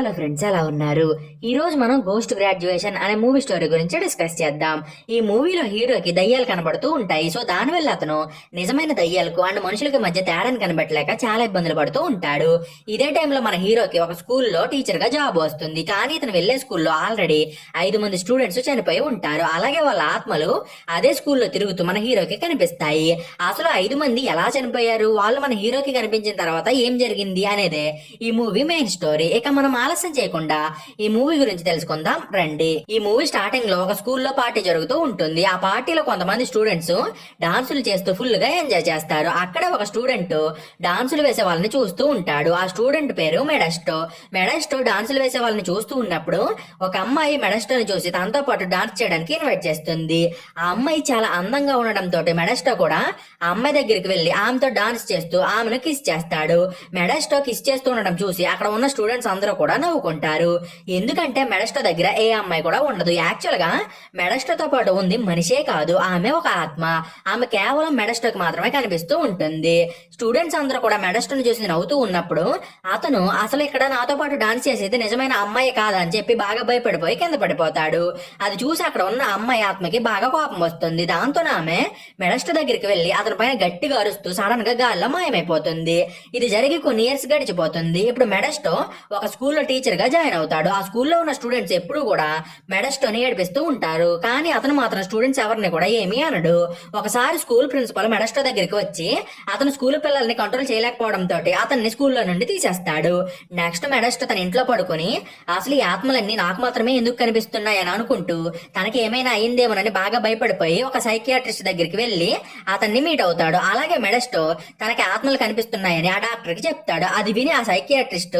Hello friends ఎలా ఉన్నారు? ఈ రోజు మనం గోస్ట్ గ్రాడ్యుయేషన్ అనే మూవీ స్టోరీ గురించి డిస్కస్ చేద్దాం. ఈ మూవీలో హీరోకి దయ్యాలు కనబడుతూ ఉంటాయి. సో దానివల్ల అతను నిజమైన దయ్యాలకు అండ్ మనుషులకి మధ్య తేడాను కనబట్టలేక చాలా ఇబ్బందులు పడుతూ ఉంటాడు. ఇదే టైంలో మన హీరోకి ఒక స్కూల్లో టీచర్గా జాబ్ వస్తుంది. కానీ ఇతను వెళ్ళే స్కూల్లో ఆల్రెడీ ఐదు మంది స్టూడెంట్స్ చనిపోయి ఉంటారు. అలాగే వాళ్ళ ఆత్మలు అదే స్కూల్లో తిరుగుతూ మన హీరోకి కనిపిస్తాయి. అసలు ఐదు మంది ఎలా చనిపోయారు? వాళ్ళు మన హీరోకి కనిపించిన తర్వాత ఏం జరిగింది అనేదే ఈ మూవీ మెయిన్ స్టోరీ ఇక మనం ఆలస్యం చేయకుండా ఈ మూవీ గురించి తెలుసుకుందాం. రండి. ఈ మూవీ స్టార్టింగ్లో ఒక స్కూల్లో పార్టీ జరుగుతూ ఉంటుంది. ఆ పార్టీలో కొంతమంది స్టూడెంట్స్ డాన్సులు చేస్తూ ఫుల్గా ఎంజాయ్ చేస్తారు. అక్కడ ఒక స్టూడెంట్ డాన్సులు వేసే వాళ్ళని చూస్తూ ఉంటాడు. ఆ స్టూడెంట్ పేరు మెడస్టో. మెడస్టో డాన్సులు వేసే వాళ్ళని చూస్తూ ఉన్నప్పుడు ఒక అమ్మాయి మెడస్టోని చూసి తనతో పాటు డాన్స్ చేయడానికి ఇన్వైట్ చేస్తుంది. ఆ అమ్మాయి చాలా అందంగా ఉండడంతో మెడస్టో కూడా ఆ అమ్మాయి దగ్గరికి వెళ్ళి ఆమెతో డాన్స్ చేస్తూ ఆమెను కిస్ చేస్తాడు. మెడస్టో కిస్ చేస్తూ ఉండడం చూసి అక్కడ ఉన్న స్టూడెంట్స్ అందరూ కూడా నవ్వుకుంటారు. ఎందుకంటే మెడస్టో దగ్గర ఏ అమ్మాయి కూడా ఉండదు. యాక్చువల్గా మెడస్టోతో పాటు ఉంది మనిషే కాదు ఆమె ఒక ఆత్మ. ఆమె కేవలం మెడస్టోకి మాత్రమే కనిపిస్తూ ఉంటుంది. స్టూడెంట్స్ అందరూ కూడా మెడస్టోని చూసి నవ్వుతూ ఉన్నప్పుడు అతను అసలు ఇక్కడ నాతో పాటు డాన్స్ చేసేది నిజమైన అమ్మాయి కాదని చెప్పి బాగా భయపడిపోయి కింద పడిపోతాడు. అది చూసి అక్కడ ఉన్న అమ్మాయి ఆత్మకి బాగా కోపం వస్తుంది. దాంతో ఆమె మెడస్టో దగ్గరికి వెళ్ళి అతను పైన గట్టిగా అరుస్తూ సడన్గా గాల్లో మాయమైపోతుంది ఇది జరిగి కొన్ని ఇయర్స్ గడిచిపోతుంది. ఇప్పుడు మెడస్టో ఒక స్కూల్లో టీచర్గా జాయిన్ అవుతాడు. ఆ స్కూల్లో ఉన్న స్టూడెంట్స్ ఎప్పుడు కూడా మెడస్టోని ఏడిపిస్తూ ఉంటారు. కానీ అతను మాత్రం స్టూడెంట్స్ ఎవరిని కూడా ఏమీ అనడు. ఒకసారి స్కూల్ ప్రిన్సిపల్ మెడస్టో దగ్గరికి వచ్చి అతను స్కూల్ పిల్లల్ని కంట్రోల్ చేయలేకపోవడంతో అతన్ని స్కూల్లో నుండి తీసేస్తాడు. నెక్స్ట్ మెడస్టో తన ఇంట్లో పడుకొని అసలు ఈ ఆత్మలన్నీ నాకు మాత్రమే ఎందుకు కనిపిస్తున్నాయని అనుకుంటూ తనకి ఏమైనా అయిందేమోనని బాగా భయపడిపోయి ఒక సైకియాట్రిస్ట్ దగ్గరికి వెళ్ళి అతన్ని మీట్ అవుతాడు. అలాగే మెడస్టో తనకి ఆత్మలు కనిపిస్తున్నాయని ఆ డాక్టర్కి చెప్తాడు. అది విని ఆ సైకియాట్రిస్ట్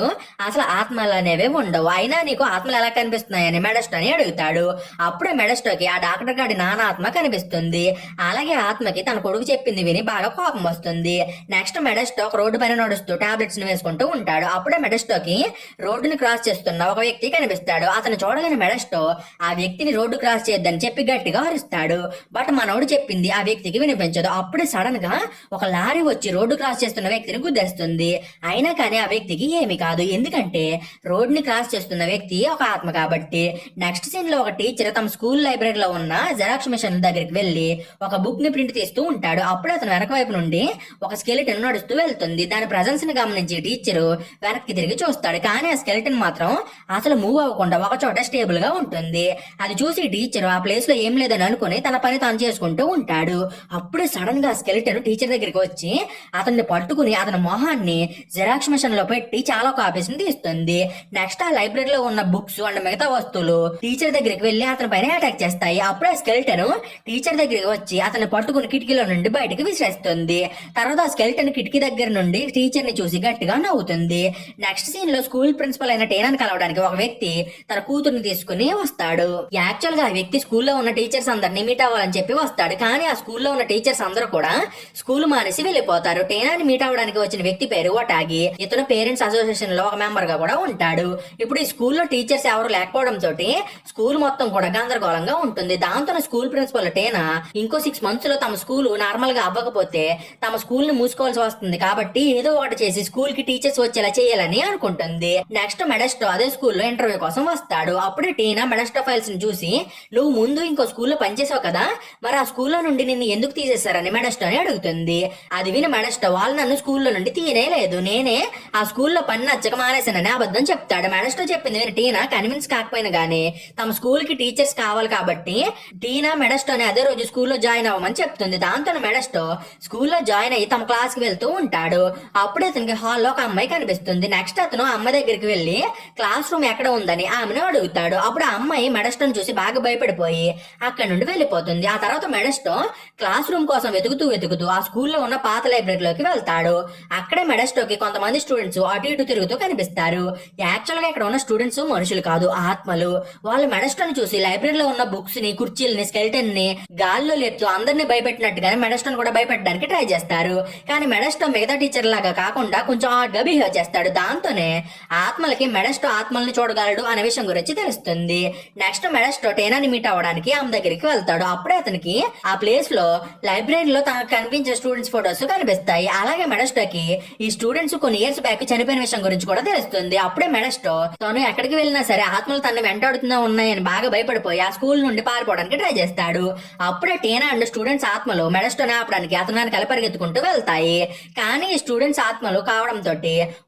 అసలు ఆత్మలు అనేవే ఉండవు. అయినా నీకు ఆత్మలు ఎలా కనిపిస్తున్నాయని మెడస్టో అని అడుగుతాడు. అప్పుడే మెడస్టోకి ఆ డాక్టర్ గారి నానాత్మ ఆత్మ కనిపిస్తుంది. అలాగే ఆత్మకి తన కొడుకు చెప్పింది విని బాగా కోపం వస్తుంది. నెక్స్ట్ మెడస్టో ఒక రోడ్డు పైన నడుస్తూ టాబ్లెట్స్ని వేసుకుంటూ ఉంటాడు. అప్పుడే మెడస్టోకి రోడ్డుని క్రాస్ చేస్తున్న ఒక వ్యక్తి కనిపిస్తాడు. అతను చూడగానే మెడస్టో ఆ వ్యక్తిని రోడ్డు క్రాస్ చేయొద్దని చెప్పి గట్టిగా అరుస్తాడు. బట్ మనోడు చెప్పింది ఆ వ్యక్తికి వినిపించదు. అప్పుడు సడన్గా ఒక లారీ వచ్చి రోడ్డు క్రాస్ చేస్తున్న వ్యక్తిని గుద్దేస్తుంది. అయినా కానీ ఆ వ్యక్తికి ఏమి కాదు. ఎందుకంటే రోడ్ని క్రాస్ చేస్తున్న వ్యక్తి ఒక ఆత్మ కాబట్టి. నెక్స్ట్ సీన్లో ఒక టీచర్ తమ స్కూల్ లైబ్రరీలో ఉన్న జెరాక్స్ మిషన్ దగ్గరికి వెళ్ళి ఒక బుక్ని ప్రింట్ తీస్తూ ఉంటాడు. అప్పుడు అతను వెనక వైపు నుండి ఒక స్కెలిటన్ నడుస్తూ వెళ్తుంది. దాని ప్రజెన్స్ని గమనించి టీచర్ వెనక్కి తిరిగి చూస్తాడు. కానీ ఆ స్కెలిటన్ మాత్రం అసలు మూవ్ అవ్వకుండా ఒక చోట స్టేబుల్గా ఉంటుంది. అది చూసి టీచర్ ఆ ప్లేస్లో ఏం లేదని అనుకుని తన పని తాను చేసుకుంటూ ఉంటాడు. అప్పుడు సడన్గా స్కెలిటన్ టీచర్ దగ్గరికి వచ్చి అతన్ని పట్టుకుని అతని మొహాన్ని జిరాక్స్ మిషన్లో పెట్టి చాలా కాపీస్ని తీస్తుంది. నెక్స్ట్ ఆ లైబ్రరీలో ఉన్న బుక్స్ అండ్ మిగతా వస్తువులు టీచర్ దగ్గరికి వెళ్ళి అతని పైన అటాక్ చేస్తాయి. అప్పుడే స్కెలిటన్ టీచర్ దగ్గరికి వచ్చి అతన్ని పట్టుకుని కిటికీలో నుండి బయటకు విసిరేస్తుంది. తర్వాత ఆ స్కెలిటన్ కిటికీ దగ్గర నుండి టీచర్ని చూసి గట్టిగా నవ్వుతుంది. నెక్స్ట్ సీన్లో స్కూల్ ప్రిన్సిపల్ అయిన టేనాన్ని కలవడానికి ఒక వ్యక్తి తన కూతుర్ని తీసుకుని వస్తాడు. యాక్చువల్గా ఆ వ్యక్తి స్కూల్లో ఉన్న టీచర్స్ అందరినీ మీట్ అవ్వాలని చెప్పి వస్తాడు. కానీ ఆ స్కూల్లో ఉన్న టీచర్స్ అందరూ కూడా స్కూల్ మానేసి వెళ్ళిపోతారు. టేనాని మీట్ అవ్వడానికి వచ్చిన వ్యక్తి పేరు వటాగి. ఇతను పేరెంట్స్ అసోసియేషన్లో ఒక మెంబర్గా కూడా ఉంటాడు. ఇప్పుడు ఈ స్కూల్లో టీచర్స్ ఎవరు లేకపోవడం తోటి స్కూల్ మొత్తం కూడా గందరగోళంగా ఉంటుంది. దాంతో స్కూల్ ప్రిన్సిపల్ టేనా ఇంకో సిక్స్ మంత్స్లో తమ స్కూల్ నార్మల్గా అవ్వకపోతే తమ స్కూల్ని మూసుకోవాల్సి వస్తుంది. కాబట్టి ఏదో ఒకటి చేసి స్కూల్కి టీచర్స్ వచ్చేలా చేయాలని అనుకుంటుంది. నెక్స్ట్ మెడస్టో అదే స్కూల్లో ఇంటర్వ్యూ కోసం వస్తాడు. అప్పుడే టీనా మెడస్టో ఫైల్స్ని చూసి నువ్వు ముందు ఇంకో స్కూల్లో పనిచేసావు కదా? మరి ఆ స్కూల్లో నుండి నిన్ను ఎందుకు తీసేశారని? మెడస్టో అని అడుగుతుంది. అది విని మెడస్టో వాళ్ళు నన్ను స్కూల్లో నుండి తీయనే లేదు నేనే ఆ స్కూల్లో పని నచ్చక మానేశానని అబద్ధం చెప్తాడు. మెడస్టో చెప్పింది విని టీనా? కన్విన్స్ కాకపోయినా గానీ తమ స్కూల్కి టీచర్స్ కావాలి కాబట్టి టీనా మెడస్టో అని అదే రోజు స్కూల్లో జాయిన్ అవ్వమని చెప్తుంది. దాంతో మెడస్టో స్కూల్లో జాయిన్ అయ్యి తమ క్లాస్కి వెళ్తూ ఉంటాడు. అప్పుడే అతనికి హాల్లో ఒక అమ్మాయి కనిపిస్తుంది. నెక్స్ట్ అతను అమ్మ దగ్గరికి వెళ్ళి క్లాస్ రూమ్ ఎక్కడ ఉందని ఆమెను అడుగుతాడు. అప్పుడు ఆ అమ్మాయి మెడస్టోని చూసి బాగా భయపడిపోయి అక్కడ నుండి వెళ్ళిపోతుంది. ఆ తర్వాత మెడస్టో క్లాస్ రూమ్ కోసం వెతుకుతూ వెతుకుతూ ఆ స్కూల్లో ఉన్న పాత లైబ్రరీలోకి వెళ్తాడు. అక్కడే మెడస్టోకి కొంతమంది స్టూడెంట్స్ అటు ఇటు తిరుగుతూ కనిపిస్తారు. యాక్చువల్గా ఇక్కడ ఉన్న స్టూడెంట్స్ మనుషులు కాదు ఆత్మలు. వాళ్ళు మెడస్టోని చూసి లైబ్రరీలో ఉన్న బుక్స్ని కుర్చీలని స్కెల్టన్ని గాల్లో లేపుతూ అందరినీ భయపెట్టినట్టుగానే మెడస్టోన్ కూడా భయపెట్టడానికి ట్రై చేస్తారు. కానీ మెడస్టో మిగతా టీచర్ లాగా కాకుండా కొంచెం హార్డ్గా బిహేవ్ చేస్తాడు. దాంతోనే ఆత్మలకి మెడస్టో ఆత్మల్ని చూడగలడు అనే విషయం గురించి తెలుస్తుంది. నెక్స్ట్ మెడస్టో టేనాని మీట్ అవ్వడానికి ఆమె దగ్గరికి వెళ్తాడు. అప్పుడే అతనికి ఆ ప్లేస్లో లైబ్రరీలో తనకు కనిపించే స్టూడెంట్స్ ఫొటోస్ కనిపిస్తాయి. అలాగే మెడస్టోకి ఈ స్టూడెంట్స్ కొన్ని ఇయర్స్ బ్యాక్ చనిపోయిన విషయం గురించి కూడా తెలుస్తుంది. అప్పుడే మెడస్టో తను ఎక్కడికి వెళ్ళినా సరే ఆత్మలు తన వెంటాడుతున్నా ఉన్నాయని బాగా భయపడిపోయి ఆ స్కూల్ నుండి పారిపోవడానికి ట్రై చేస్తాడు. అప్పుడే టీనా అండ్ స్టూడెంట్స్ ఆత్మలు మెడస్టోని ఆపడానికి అతను కలిపి పరిగెత్తుకుంటూ వెళ్తాయి. కానీ ఈ స్టూడెంట్స్ ఆత్మలు కావడంతో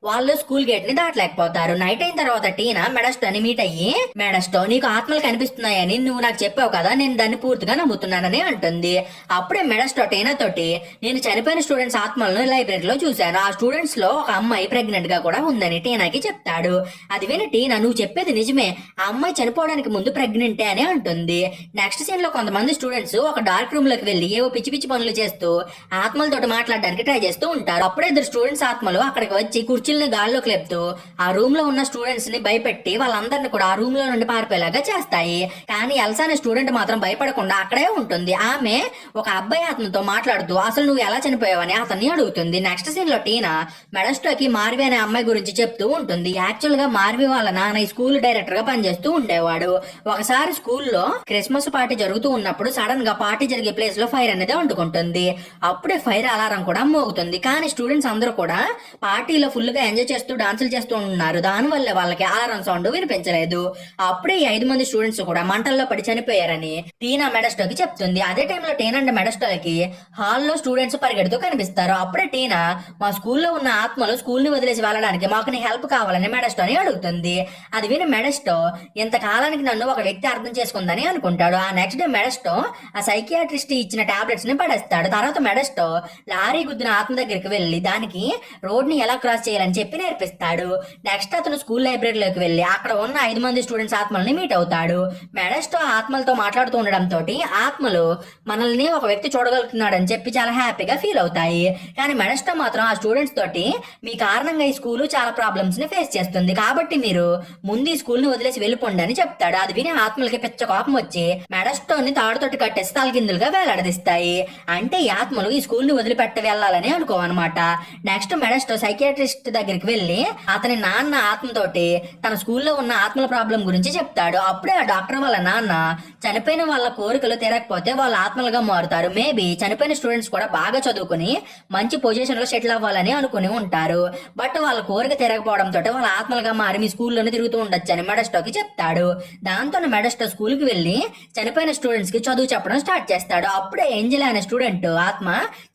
వాళ్ళు స్కూల్ గేట్ని దాటలేకపోతారు. నైట్ అయిన తర్వాత టీనా మెడస్టోని మీట్ అయ్యి మెడస్టో నీకు ఆత్మలు కనిపిస్తున్నాయని నువ్వు నాకు చెప్పావు కదా నేను దాన్ని పూర్తిగా నమ్ముతున్నానని అంటుంది. అప్పుడే మెడస్టో టీనా తోటి నేను చనిపోయిన స్టూడెంట్స్ ఆత్మలను లైబ్రరీలో చూశాను. ఆ స్టూడెంట్స్లో ఒక అమ్మాయి ప్రెగ్నెంట్గా కూడా ఉందని టీనాకి చెప్తాడు. అది విని టీనా నువ్వు చెప్పేది నిజమే. ఆ అమ్మాయి చనిపోవడానికి ముందు ప్రెగ్నెంటే అని అంటుంది. నెక్స్ట్ సీన్లో కొంతమంది స్టూడెంట్స్ ఒక డార్క్ రూమ్లోకి వెళ్ళి ఏవో పిచ్చి పిచ్చి పనులు చేస్తూ ఆత్మలతో మాట్లాడడానికి ట్రై చేస్తూ ఉంటారు. అప్పుడే ఇద్దరు స్టూడెంట్స్ ఆత్మలు అక్కడికి వచ్చి కుర్చీలను గాల్లోకి లేపుతూ ఆ రూమ్లో ఉన్న స్టూడెంట్స్ని భయపెట్టి వాళ్ళందరిని కూడా ఆ రూమ్లో నుండి పారిపోయేలాగా చేస్తాయి. కానీ ఎల్సా అనే స్టూడెంట్ మాత్రం భయపడకుండా అక్కడే ఉంటుంది. ఆమె ఒక అబ్బాయి ఆత్మతో మాట్లాడుతూ అసలు నువ్వు ఎలా చనిపోయావని అతన్ని అడుగుతుంది. నెక్స్ట్ సీన్లో టీనా? మెడస్టోకి మార్వి అనే అమ్మాయి గురించి చెప్తూ ఉంటుంది. యాక్చువల్గా మార్వి వాళ్ళ నాన్న ఈ స్కూల్ డైరెక్టర్గా పనిచేస్తూ ఉండేవాడు. ఒకసారి స్కూల్లో క్రిస్మస్ పార్టీ జరుగుతూ ఉన్నప్పుడు సడన్గా పార్టీ జరిగే ప్లేస్లో ఫైర్ అనేది వండుకుంటుంది. అప్పుడే ఫైర్ అలారం కూడా మోగుతుంది. కానీ స్టూడెంట్స్ అందరూ కూడా పార్టీలో ఫుల్గా ఎంజాయ్ చేస్తూ డాన్సులు చేస్తూ ఉన్నారు. దాని వల్ల వాళ్ళకి అలారం సౌండ్ వినిపించలేదు. అప్పుడే ఈ ఐదు మంది స్టూడెంట్స్ కూడా మంటల్లో పడి చనిపోయారని టీనా మెడస్టోకి చెప్తుంది. అదే టైంలో టీనా అండ్ మెడస్టోకి హాల్లో స్టూడెంట్స్ పరిగెడుతూ కనిపిస్తారు. అప్పుడే టీనా మా స్కూల్లో ఉన్న ఆత్మలు స్కూల్ని వదిలేసి వెళ్ళడానికి మాకు నీ హెల్ప్ కావాలని మెడస్టోని అడుగుతుంది. అది విని మెడస్టో ఇంతకాలానికి నన్ను ఒక వ్యక్తి అర్థం చేసుకుందని అనుకుంటాడు. ఆ నెక్స్ట్ డే మెడస్టో ఆ సైకియాట్రిస్ట్ ఇచ్చిన టాబ్లెట్స్ని పడేస్తాడు. తర్వాత మెడస్టో లారీ గుద్దిన ఆత్మ దగ్గరికి వెళ్ళి దానికి రోడ్ని ఎలా క్రాస్ చేయాలని చెప్పి నేర్పిస్తాడు. నెక్స్ట్ అతను స్కూల్ లైబ్రరీలోకి వెళ్ళి అక్కడ ఉన్న ఐదు మంది స్టూడెంట్స్ ఆత్మల్ని మీట్ అవుతాడు. మెడస్టో ఆత్మలతో మాట్లాడుతూ ఉండడంతో ఆత్మలు మనల్ని ఒక వ్యక్తి చూడగలుగుతున్నాడని చెప్పి చాలా హ్యాపీగా ఫీల్ అవుతాయి. కానీ మెడస్టో మాత్రం ఆ స్టూడెంట్స్ తోటి మీ కారణంగా ఈ స్కూల్ చాలా ప్రాబ్లమ్స్ని ఫేస్ చేస్తుంది. కాబట్టి మీరు ముందు ఈ స్కూల్ని వదిలేసి వెళ్ళిపోండి అని చెప్తాడు. అది విని ఆత్మలకి పిచ్చ కోపం వచ్చి మెడస్టోని తాడుతోటి కట్టేసి తలకిందులుగా వేలాడదీస్తాయి. అంటే ఈ ఆత్మలు ఈ స్కూల్ని వదిలిపెట్టి వెళ్ళాలని అనుకోవన్నమాట. నెక్స్ట్ మెడస్టో సైకియాట్రిస్ట్ దగ్గరికి వెళ్ళి అతని నాన్న ఆత్మతోటి తన స్కూల్లో ఉన్న ఆత్మల ప్రాబ్లం గురించి చెప్తాడు. అప్పుడే ఆ డాక్టర్ వాళ్ళ నాన్న చనిపోయిన వాళ్ళ కోరికలు తీరకపోతే వాళ్ళ ఆత్మలుగా మారుతారు. మేబీ చనిపోయిన స్టూడెంట్స్ కూడా బాగా చదువుకుని మంచి పొజిషన్లో సెటిల్ అవ్వాలని అనుకుని ఉంటారు. బట్ వాళ్ళ కోరిక తిరగపోవడంతో వాళ్ళ ఆత్మలుగా మారి మీ స్కూల్లోనే తిరుగుతూ ఉండొచ్చు అని మెడస్టోకి చెప్తాడు. దాంతో మెడస్టో స్కూల్కి వెళ్ళి చనిపోయిన స్టూడెంట్స్కి చదువు చెప్పడం స్టార్ట్ చేస్తాడు. అప్పుడే ఏంజల్ అనే స్టూడెంట్ ఆత్మ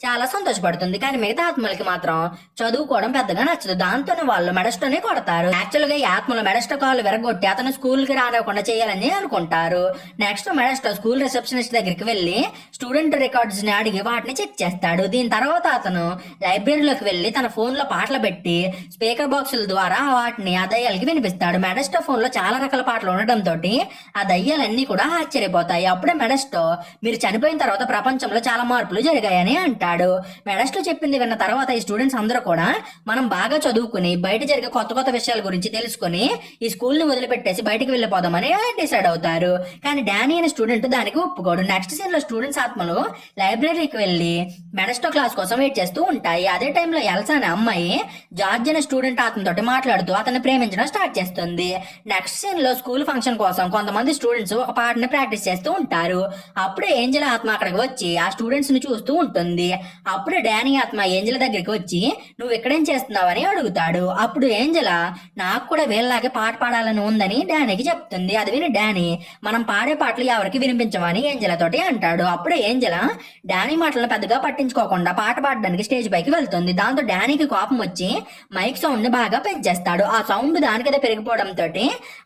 చాలా సంతోషపడుతుంది. కానీ మిగతా ఆత్మలకి మాత్రం చదువుకోవడం పెద్దగా నచ్చదు. దాంతో వాళ్ళు మెడస్టోనే కొడతారు. యాక్చువల్గా ఈ ఆత్మలు మెడస్టో కాళ్ళు విరగొట్టి అతను స్కూల్కి రానివ్వకుండా చేయాలని అనుకుంటారు. నెక్స్ట్ మెడస్టో స్కూల్ రిసెప్షనిస్ట్ దగ్గరికి వెళ్ళి స్టూడెంట్ రికార్డ్స్ని అడిగి వాటిని చెక్ చేస్తాడు. దీని తర్వాత అతను లైబ్రరీలోకి వెళ్ళి తన ఫోన్లో పాటలు పెట్టి స్పీకర్ బాక్సుల ద్వారా వాటిని ఆ దయ్యాలకి వినిపిస్తాడు. మెడస్టో ఫోన్లో చాలా రకాల పాటలు ఉండడంతో ఆ దయ్యాలన్నీ కూడా ఆశ్చర్యపోతాయి. అప్పుడే మెడస్టో మీరు చనిపోయిన తర్వాత ప్రపంచంలో చాలా మార్పులు జరిగాయని అంటాడు. మెడస్టో చెప్పింది విన్న తర్వాత ఈ స్టూడెంట్స్ అందరూ కూడా మనం బాగా చదువుకుని బయట జరిగే కొత్త కొత్త విషయాల గురించి తెలుసుకుని ఈ స్కూల్ని వదిలిపెట్టేసి బయటికి వెళ్ళిపోదామని డిసైడ్ అవుతారు. కానీ డానీ అనే స్టూడెంట్ దానికి ఒప్పుకోడు. నెక్స్ట్ సీన్లో స్టూడెంట్స్ ఆత్మలు లైబ్రరీకి వెళ్ళి మెడస్టో క్లాస్ కోసం వెయిట్ చేస్తూ ఉంటాయి. అదే టైంలో ఎల్సా అనే అమ్మాయి జార్జ్ అనే స్టూడెంట్ అతనితోటి మాట్లాడుతూ అతన్ని ప్రేమించడం స్టార్ట్ చేస్తుంది. నెక్స్ట్ సీన్లో స్కూల్ ఫంక్షన్ కోసం కొంతమంది స్టూడెంట్స్ ఒక పాటని ప్రాక్టీస్ చేస్తూ ఉంటారు. అప్పుడే ఏంజల ఆత్మ అక్కడికి వచ్చి ఆ స్టూడెంట్స్ని చూస్తూ ఉంటుంది. అప్పుడే డానీ ఆత్మ ఏంజల దగ్గరికి వచ్చి నువ్వు ఎక్కడేం చేస్తున్నావని అడుగుతాడు. అప్పుడు ఏంజల నాకు కూడా వీళ్ళలాగే పాట పాడాలని ఉందని డానీకి చెప్తుంది. అది విని డానీ మనం పాడే పాటలు ఎవరికి వినిపించమని ఏంజల తోటి అంటాడు. అప్పుడే ఏంజల డానీ మాటలను పెద్దగా పట్టించుకోకుండా పాట పాడడానికి స్టేజ్ పైకి వెళ్తుంది. దాంతో డానీకి కోపం వచ్చి మైక్ సౌండ్ని బాగా పెంచేస్తాడు. ఆ సౌండ్ దానికదే పెరిగిపోవడంతో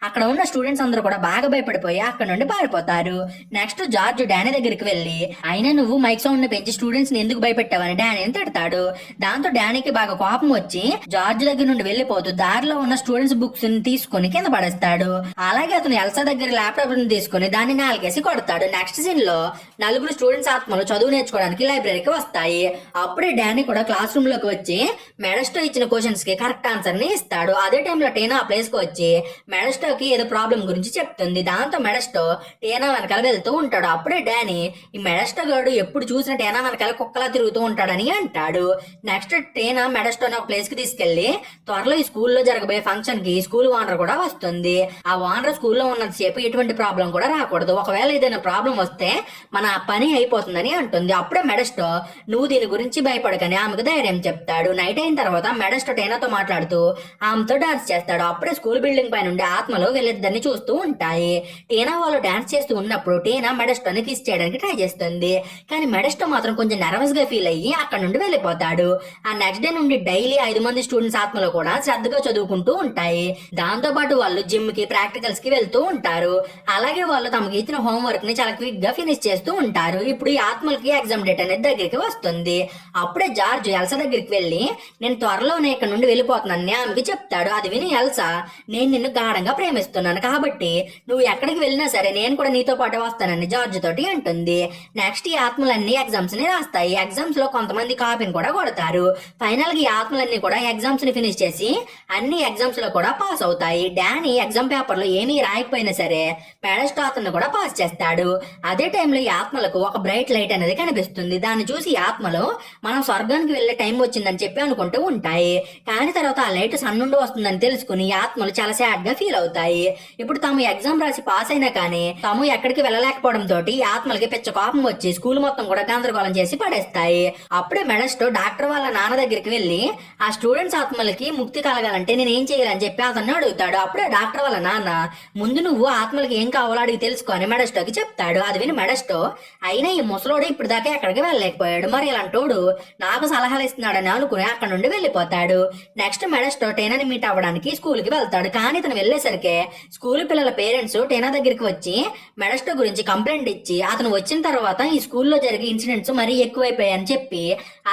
అక్కడ ఉన్న స్టూడెంట్స్ అందరూ కూడా బాగా భయపడిపోయి అక్కడ నుండి పారిపోతారు. నెక్స్ట్ జార్జ్ డానీ దగ్గరికి వెళ్ళి అయినా నువ్వు మైక్ సౌండ్ని పెంచి స్టూడెంట్స్ని ఎందుకు భయపెట్టావని డానీని తిడతాడు. దాంతో డానీకి బాగా కోపం వచ్చి జార్జ్ దగ్గర నుండి వెళ్ళిపోతూ దారిలో ఉన్న స్టూడెంట్స్ బుక్స్ని తీసుకుని కింద పడేస్తాడు. అలాగే అతను ఎల్సా దగ్గర ల్యాప్టాప్ని తీసుకుని దాన్ని నాలుగేసి కొడతాడు. నెక్స్ట్ సీన్లో నలుగురు స్టూడెంట్స్ ఆత్మలు చదువు చదువుకోవడానికి లైబ్రరీకి వస్తాయి. అప్పుడే డానీ కూడా క్లాస్ రూమ్లోకి వచ్చి మెడస్టో ఇచ్చిన క్వశ్చన్స్కి కరెక్ట్ ఆన్సర్ని ఇస్తాడు. అదే టైంలో టీనా ఆ ప్లేస్కి వచ్చి మెడస్టోకి ఏదో ప్రాబ్లం గురించి చెప్తుంది. దాంతో మెడస్టో టీనా వెనకాల వెళ్తూ ఉంటాడు. అప్పుడే డానీ ఈ మెడస్టో గాడు ఎప్పుడు చూసిన టీనా వెనకాల కుక్కలా తిరుగుతూ ఉంటాడని అంటాడు. నెక్స్ట్ టీనా మెడస్టోని ఒక ప్లేస్కి తీసుకెళ్ళి త్వరలో ఈ స్కూల్లో జరగబోయే ఫంక్షన్కి స్కూల్ ఓనర్ కూడా వస్తుంది. ఆ ఓనర్ స్కూల్లో ఉన్నంతసేపు ఎటువంటి ప్రాబ్లం కూడా రాకూడదు. ఒకవేళ ఏదైనా ప్రాబ్లం వస్తే మన పని అయిపోతుందని అంటుంది. అప్పుడే మెడస్టో నువ్వు దీని గురించి భయపడకని ఆమెకు ధైర్యం చెప్తాడు. నైట్ అయిన తర్వాత మెడస్టో టైనాతో మాట్లాడుతూ ఆమెతో డాన్స్ చేస్తాడు. అప్పుడే స్కూల్ బిల్డింగ్ పై నుండి ఆత్మలు వీళ్ళిద్దరిని చూస్తూ ఉంటాయి. టీనా వాళ్ళు డాన్స్ చేస్తూ ఉన్నప్పుడు టీనా మెడస్టోని కిస్ చేయడానికి ట్రై చేస్తుంది. కానీ మెడస్టో మాత్రం కొంచెం నర్వస్గా ఫీల్ అయ్యి అక్కడ నుండి వెళ్ళిపోతాడు. ఆ నెక్స్ట్ డే నుండి డైలీ ఐదు మంది స్టూడెంట్స్ ఆత్మలు కూడా శ్రద్ధగా చదువుకుంటూ ఉంటాయి. దాంతో పాటు వాళ్ళు జిమ్కి ప్రాక్టికల్స్కి వెళ్తూ ఉంటారు. అలాగే వాళ్ళు తమకి ఇచ్చిన హోంవర్క్ని చాలా క్విక్గా ఫినిష్ చేస్తూ ఉంటారు. ఇప్పుడు ఈ ఆత్మలకి ఎగ్జామ్ డేట్ అనేది దగ్గరికి వస్తుంది. అప్పుడే జార్జ్ ఎల్సా దగ్గరికి వెళ్ళి నేను త్వరలోనే ఇక్కడ నుండి వెళ్ళిపోతున్నాను ఆమెకి చెప్తాడు. అది విని ఎల్సా నేను నిన్ను గాఢంగా ప్రేమిస్తున్నాను కాబట్టి నువ్వు ఎక్కడికి వెళ్ళినా సరే నేను కూడా నీతో పాటు వస్తానని జార్జ్ తోటి అంటుంది. నెక్స్ట్ ఈ ఆత్మలన్నీ ఎగ్జామ్స్ని రాస్తాయి. ఎగ్జామ్స్లో కొంతమంది కాపీని కూడా కొడతారు. ఫైనల్గా ఈ ఆత్మలన్నీ కూడా ఎగ్జామ్స్ని ఫినిష్ చేసి అన్ని ఎగ్జామ్స్లో కూడా పాస్ అవుతాయి. డానీ ఎగ్జామ్ పేపర్లో ఏమీ రాయకపోయినా సరే పెడస్టో కూడా పాస్ చేస్తాడు. అదే టైంలో ఈ ఆత్మలకు ఒక బ్రైట్ లైట్ అనేది కనిపిస్తుంది. దాన్ని చూసి ఆత్మలో ఆత్మలు మనం స్వర్గానికి వెళ్ళే టైం వచ్చిందని చెప్పి అనుకుంటూ ఉంటాయి. కానీ తర్వాత ఆ లైట్ సన్ నుండి వస్తుందని తెలుసుకుని ఆత్మలు చాలా సాడ్గా ఫీల్ అవుతాయి. ఇప్పుడు తాము ఎగ్జామ్ రాసి పాస్ అయినా కానీ తాము ఎక్కడికి వెళ్ళలేకపోవడం తోటి ఈ ఆత్మలకి పిచ్చ కోపం వచ్చి స్కూల్ మొత్తం కూడా గందరగోళం చేసి పడేస్తాయి. అప్పుడే మెడస్టో డాక్టర్ వాళ్ళ నాన్న దగ్గరికి వెళ్ళి ఆ స్టూడెంట్స్ ఆత్మలకి ముక్తి కలగాలంటే నేను ఏం చేయాలని చెప్పి అతన్ని అడుగుతాడు. అప్పుడే డాక్టర్ వాళ్ళ నాన్న ముందు నువ్వు ఆత్మలకి ఏం కావాలో అడిగి తెలుసుకొని మెడస్టోకి చెప్తాడు. అది విని మెడస్టో అయినా ఈ ముసలోడు ఇప్పుడు దాకా ఎక్కడికి వెళ్ళలేకపోయాడు. మరి ఇలాంటోడు నాకు సలహాలు ఇస్తున్నాడని అనుకుని అక్కడ నుండి వెళ్ళిపోతాడు. నెక్స్ట్ మెడస్టో టేనాని మీట్ అవ్వడానికి స్కూల్కి వెళ్తాడు. కానీ ఇతను వెళ్ళేసరికి స్కూల్ పిల్లల పేరెంట్స్ టేనా దగ్గరికి వచ్చి మెడస్టో గురించి కంప్లైంట్ ఇచ్చి అతను వచ్చిన తర్వాత ఈ స్కూల్లో జరిగే ఇన్సిడెంట్స్ మరీ ఎక్కువైపోయాయని చెప్పి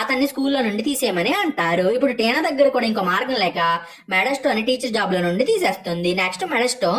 అతన్ని స్కూల్లో నుండి తీసేయమని అంటారు. ఇప్పుడు టేనా దగ్గర కూడా ఇంకో మార్గం లేక మెడస్టో అని టీచర్ జాబ్లో నుండి తీసేస్తుంది. నెక్స్ట్ మెడస్టో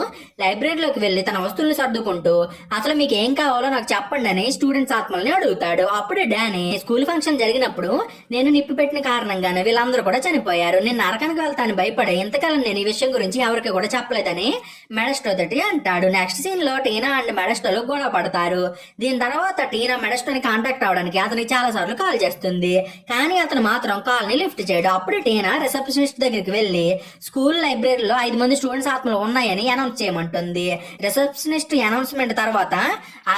లైబ్రరీలోకి వెళ్ళి తన వస్తువులు సర్దుకుంటూ అసలు మీకు ఏం కావాలో నాకు చెప్పండి అని స్టూడెంట్స్ ఆత్మల్ని అడుగుతాడు. అప్పుడే డానీ స్కూల్ ఫంక్షన్ జరిగినప్పుడు నేను నిప్పు పెట్టిన కారణంగానే వీళ్ళందరూ కూడా చనిపోయారు. నేను నరకానికి వెళ్తాను భయపడే ఇంతకాలం నేను ఈ విషయం గురించి ఎవరికి కూడా చెప్పలేదని మెడస్టో తోటి అంటాడు. నెక్స్ట్ సీన్లో టీనా అండ్ మెడస్టోలు గొడవ పడతారు. దీని తర్వాత టీనా మెడస్టోని కాంటాక్ట్ అవడానికి అతనికి చాలా సార్లు కాల్ చేస్తుంది. కానీ అతను మాత్రం కాల్ని లిఫ్ట్ చేయడు. అప్పుడు టీనా రిసెప్షనిస్ట్ దగ్గరికి వెళ్ళి స్కూల్ లైబ్రరీలో ఐదు మంది స్టూడెంట్స్ ఆత్మలు ఉన్నాయని అనౌన్స్ చేయమంటుంది. రిసెప్షనిస్ట్ అనౌన్స్మెంట్ తర్వాత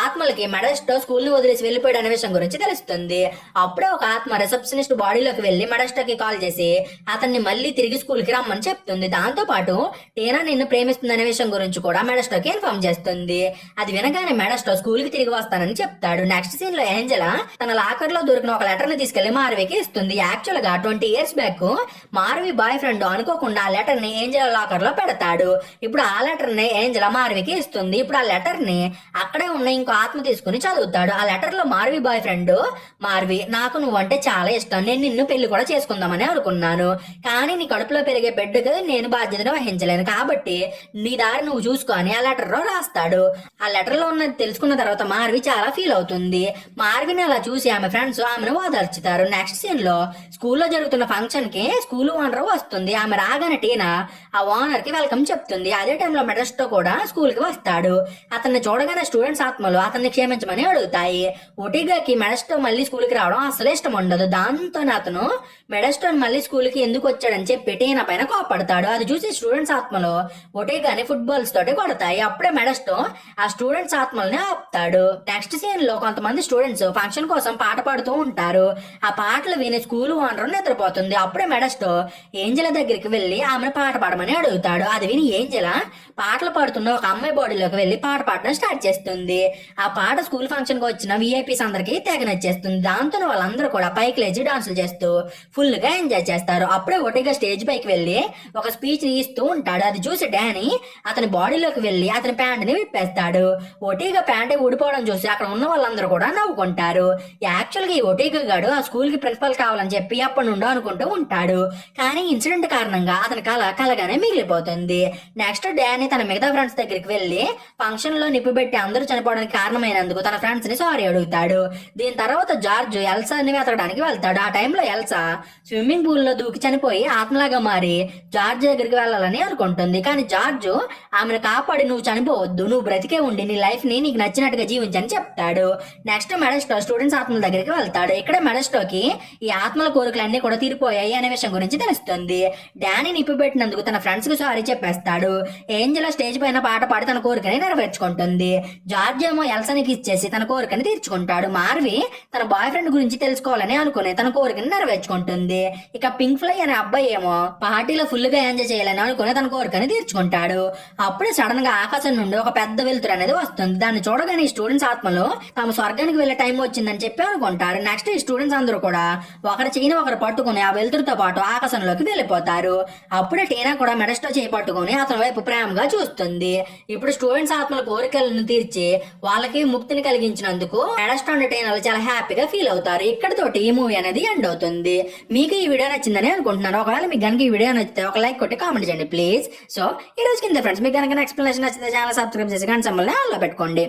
ఆత్మలకి మెడస్టో స్కూల్ని వదిలేసి వెళ్ళిపోయాడు అనే విషయం గురించి తెలుస్తుంది. అప్పుడే ఒక ఆత్మ రిసెప్షనిస్ట్ బాడీలోకి వెళ్ళి మెడస్టోకి కాల్ చేసి అతన్ని మళ్ళీ తిరిగి స్కూల్కి రమ్మని చెప్తుంది. దాంతో పాటు టీనా నిన్ను ప్రేమిస్తుంది అనే విషయం గురించి కూడా మెడస్టోకి ఇన్ఫార్మ్ చేస్తుంది. అది వినగానే మెడస్టో స్కూల్కి తిరిగి వస్తానని చెప్తాడు. నెక్స్ట్ సీన్లో ఏంజల తన లాకర్లో దొరికిన ఒక లెటర్ని తీసుకెళ్ళి మారవికి ఇస్తుంది. యాక్చువల్గా twenty years back Maravi boyfriend అనుకోకుండా ఆ లెటర్ని ఏంజల లాకర్లో పెడతాడు. ఇప్పుడు ఆ లెటర్ని ఏంజల మారవికి ఇస్తుంది. ఇప్పుడు ఆ లెటర్ని అక్కడే ఉన్న ఇంకో ఆత్మ తీసుకుని చదువుతాడు. ఆ లెటర్లో మారవి బాయ్ ఫ్రెండ్ మార్వి నాకు నువ్వంటే చాలా ఇష్టం. నేను నిన్ను పెళ్ళి కూడా చేసుకుందామని అనుకున్నాను. కానీ నీ కడుపులో పెరిగే బిడ్డకు నేను బాధ్యతను వహించలేను. కాబట్టి నీ దారి నువ్వు చూసుకొని ఆ లెటర్లో రాస్తాడు. ఆ లెటర్లో ఉన్నది తెలుసుకున్న తర్వాత మార్వి చాలా ఫీల్ అవుతుంది. మార్విని అలా చూసి ఆమె ఫ్రెండ్స్ ఆమెను ఓదార్చుతారు. నెక్స్ట్ సీన్లో స్కూల్లో జరుగుతున్న ఫంక్షన్కి స్కూల్ ఓనర్ వస్తుంది. ఆమె రాగానే టీనా ఆ ఓనర్కి వెల్కమ్ చెప్తుంది. అదే టైంలో మెడస్టో కూడా స్కూల్కి వస్తాడు. అతన్ని చూడగానే స్టూడెంట్స్ ఆత్మలు అతన్ని క్షేమించమని అడుగుతాయి. ఒటిగాకి మెడస్టోన్ మళ్ళీ స్కూల్కి రావడం అసలు ఇష్టం ఉండదు. దాంతో అతను మెడస్టోన్ మళ్ళీ స్కూల్కి ఎందుకు వచ్చాడని చెప్పి టీనా పైన కోపడతాడు అది చూసి స్టూడెంట్స్ ఆత్మలో ఒకటే కానీ ఫుట్బాల్స్ తోటి కొడతాయి. అప్పుడే మెడస్టో ఆ స్టూడెంట్స్ ఆత్మల్ని ఆపుతాడు. నెక్స్ట్ సీన్లో కొంతమంది స్టూడెంట్స్ ఫంక్షన్ కోసం పాట పాడుతూ ఉంటారు. ఆ పాటలు విని స్కూల్ ఓనర్ నిద్రపోతుంది. అప్పుడే మెడస్టో ఏంజల దగ్గరికి వెళ్ళి ఆమెను పాట పాడమని అడుగుతాడు. అది విని ఏంజల పాటలు పాడుతున్న ఒక అమ్మాయి బాడీలోకి వెళ్ళి పాట పాడడం స్టార్ట్ చేస్తుంది. ఆ పాట స్కూల్ ఫంక్షన్కి వచ్చిన విఐపీస్ అందరికి తెగ నచ్చేస్తుంది. దాంతో వాళ్ళందరూ కూడా పైకి లేచి డాన్సులు చేస్తూ ఫుల్గా ఎంజాయ్ చేస్తారు. అప్పుడే ఒకటిగా స్టేజ్ పైకి వెళ్ళి ఒక స్పీచ్ని ఇస్తూ ఉంటాడు. అది చూసి డానీ అతని బాడీలోకి వెళ్ళి అతని ప్యాంట్ని విప్పేస్తాడు ఒటీగా ప్యాంట్ ఊడిపోవడం చూసి అక్కడ ఉన్న వాళ్ళందరూ కూడా నవ్వుకుంటారు. యాక్చువల్గా ఈ ఒటీగా గాడు ఆ స్కూల్కి ప్రిన్సిపల్ కావాలని చెప్పి అప్పటి నుండో అనుకుంటూ ఉంటాడు. కానీ ఇన్సిడెంట్ కారణంగా అతని కళ కలగానే మిగిలిపోతుంది. నెక్స్ట్ డానీ తన మిగతా ఫ్రెండ్స్ దగ్గరికి వెళ్ళి ఫంక్షన్లో నిప్పు పెట్టి అందరూ చనిపోవడానికి కారణమైనందుకు తన ఫ్రెండ్స్ని సారీ అడుగుతాడు. దీని తర్వాత జార్జ్ ఎల్సాని వెతకడానికి వెళ్తాడు. ఆ టైంలో ఎల్సా స్విమ్మింగ్ పూల్లో దూకి చనిపోయి ఆత్మలాగా మారి జార్జ్ దగ్గరికి వెళ్ళాలని అనుకుంటుంది. కానీ జార్జ్ ఆమెను కాపాడి నువ్వు చనిపోవద్దు నువ్వు బ్రతికే ఉండి నీ లైఫ్ని నీకు నచ్చినట్టుగా జీవించని చెప్తాడు. నెక్స్ట్ మెడస్టో స్టూడెంట్స్ ఆత్మల దగ్గరికి వెళ్తాడు. ఇక్కడ మెడస్టోకి ఈ ఆత్మల కోరికలన్నీ కూడా తీరిపోయాయి అనే విషయం గురించి తెలుస్తుంది. డానీ నిప్పిపెట్టినందుకు తన ఫ్రెండ్స్కి సారీ చెప్పేస్తాడు. ఏంజల స్టేజ్ పైన పాట పాడి తన కోరికని నెరవేర్చుకుంటుంది. జార్జ్ ఏమో ఎల్సనికి ఇచ్చేసి తన కోరికని తీర్చుకుంటాడు. మార్వి తన బాయ్ ఫ్రెండ్ గురించి తెలుసుకోవాలని అనుకుని తన కోరికను నెరవేర్చుకుంటుంది. ఇక పింక్ ఫ్లై అనే అబ్బాయి ఏమో పార్టీలో ఫుల్ ఫుల్గా ఎంజాయ్ చేయాలని అనుకుని తన కోరికని తీర్చుకుంటాడు. అప్పుడే సడన్గా ఆకాశం నుండి ఒక పెద్ద వెలుతురు అనేది వస్తుంది. దాన్ని చూడగానే ఈ స్టూడెంట్స్ ఆత్మలో తమ స్వర్గానికి వెళ్ళే టైం వచ్చిందని చెప్పి అనుకుంటారు. నెక్స్ట్ ఈ స్టూడెంట్స్ అందరూ కూడా ఒకరి చెయ్యిని ఒకరు పట్టుకుని ఆ వెలుతురుతో పాటు ఆకాశంలోకి వెళ్ళిపోతారు. అప్పుడే టీనా కూడా మెడస్టో చేయి పట్టుకుని అతని వైపు ప్రేమగా చూస్తుంది. ఇప్పుడు స్టూడెంట్స్ ఆత్మల కోరికలను తీర్చి వాళ్ళకి ముక్తిని కలిగించినందుకు మెడస్టో అండ్ చాలా హ్యాపీగా ఫీల్ అవుతారు. ఇక్కడతోటి ఈ మూవీ అనేది ఎండ్ అవుతుంది. మీకు ఈ వీడియో నచ్చిందని అనుకుంటున్నాను. ఒకవేళ మీకు కనుక ఈ వీడియో నచ్చితే ఒక లైక్ కొట్టి కామెంట్ చేయండి ప్లీజ్. సో ఈ రోజు కింద ఫ్రెండ్స్ మీకు కనుక ఎక్స్ప్లెనేషన్ నచ్చితే ఛానల్ సబ్స్క్రైబ్ చేసి కానీ సమ్మల్ని ఆల్లో పెట్టుకోండి.